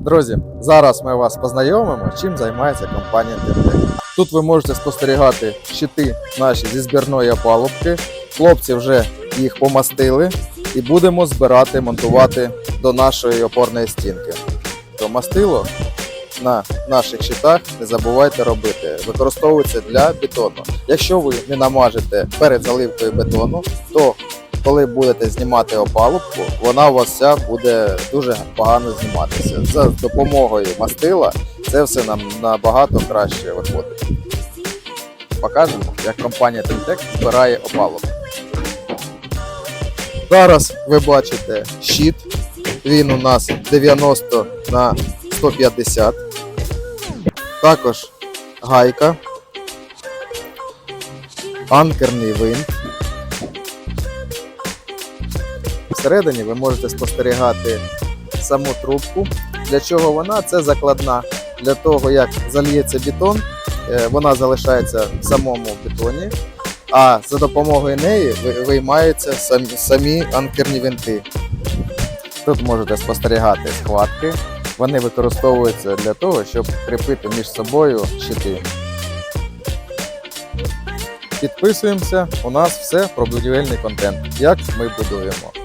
Друзі, зараз ми вас познайомимо, чим займається компанія Тентек. Тут ви можете спостерігати щити наші зі збірної опалубки. Хлопці вже їх помастили і будемо збирати, монтувати до нашої опорної стінки. То мастило на наших щитах не забувайте робити. Використовується для бетону. Якщо ви не намажете перед заливкою бетону, то коли будете знімати опалубку, вона у вас вся буде дуже погано зніматися. За допомогою мастила це все нам набагато краще виходить. Покажемо, як компанія Тентек збирає опалубку. Зараз ви бачите щит. Він у нас 90 на 150. Також гайка, анкерний винт. Всередині ви можете спостерігати саму трубку. Для чого вона? Це закладна. Для того, як зальється бетон, е, вона залишається в самому бетоні, а за допомогою неї виймаються самі, самі анкерні винти. Тут можете спостерігати схватки. Вони використовуються для того, щоб кріпити між собою щити. Підписуємося, у нас все про будівельний контент. Як ми будуємо.